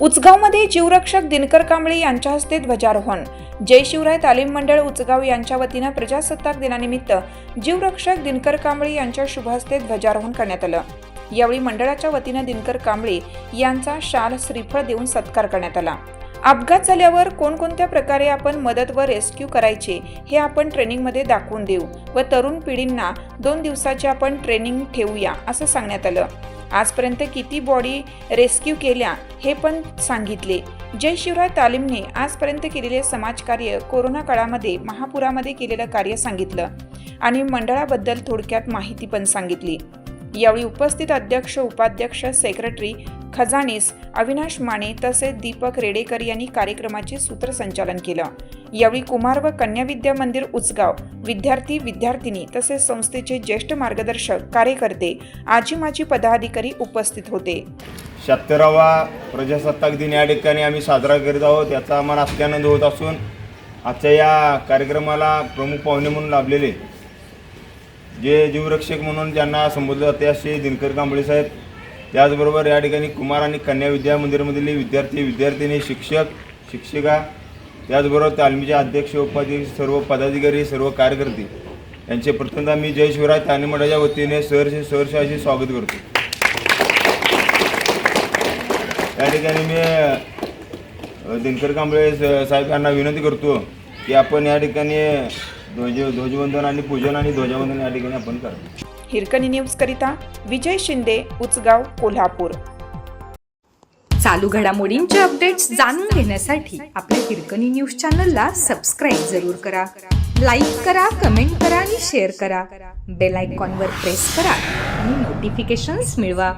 उचगावमध्ये जीवरक्षक दिनकर कांबळे यांच्या हस्ते ध्वजारोहण. जय शिवराय तालीम मंडळ उचगाव यांच्या वतीनं प्रजासत्ताक दिनानिमित्त जीवरक्षक दिनकर कांबळे यांच्या शुभहस्ते ध्वजारोहण करण्यात आलं. यावेळी मंडळाच्या वतीनं दिनकर कांबळे यांचा शाल श्रीफळ देऊन सत्कार करण्यात आला. अपघात झाल्यावर कोणकोणत्या प्रकारे आपण मदत व रेस्क्यू करायचे हे आपण ट्रेनिंगमध्ये दाखवून देऊ व तरुण पिढींना दोन दिवसाचे आपण ट्रेनिंग ठेवूया असं सांगण्यात आलं. आजपर्यंत किती बॉडी रेस्क्यू केल्या हे पण सांगितले. जय शिवराय तालीमने आजपर्यंत केलेले समाजकार्य कोरोना काळामध्ये महापुरामध्ये केलेलं कार्य सांगितलं आणि मंडळाबद्दल थोडक्यात माहिती पण सांगितली. यावेळी उपस्थित अध्यक्ष उपाध्यक्ष सेक्रेटरी खजानीस अविनाश माने तसेच दीपक रेडेकर यांनी कार्यक्रमाचे सूत्रसंचालन केलं. यावेळी कुमार व कन्या विद्या मंदिर उचगाव विद्यार्थी विद्यार्थिनी तसेच संस्थेचे ज्येष्ठ मार्गदर्शक कार्यकर्ते आजी माजी पदाधिकारी उपस्थित होते. शहात्तरावा प्रजासत्ताक दिन या ठिकाणी आम्ही साजरा करीत आहोत याचा आम्हाला अत्यानंद होत असून आजच्या या कार्यक्रमाला प्रमुख पाहुणे म्हणून लाभलेले जे जीवरक्षक म्हणून ज्यांना संबोधले जाते असे दिनकर कांबळे साहेब. त्याचबरोबर या ठिकाणी कुमार आणि कन्या विद्या मंदिरमधील विद्यार्थी विद्यार्थिनी शिक्षक शिक्षिका त्याचबरोबर तालमीचे अध्यक्ष उपाध्यक्ष सर्व पदाधिकारी सर्व कार्यकर्ते. यांचे प्रथमतः मी जय शिवराय तानिमठाच्या वतीने सहर्ष सहर्ष असे स्वागत करतो. या ठिकाणी मी दिनकर कांबळे स- साहेब यांना विनंती करतो की आपण या ठिकाणी ध्वज ध्वजवंदन आणि पूजन आणि ध्वजवंदन या ठिकाणी आपण करू हिरकणी न्यूज करिता विजय शिंदे उचगाव कोल्हापूर. चालू घडामोडींचे अपडेट्स जाणून घेण्यासाठी आपल्या हिरकणी न्यूज चॅनलला सबस्क्राईब जरूर करा. लाईक करा कमेंट करा आणि शेअर करा. बेल आयकॉनवर प्रेस करा आणि नोटिफिकेशन्स मिळवा.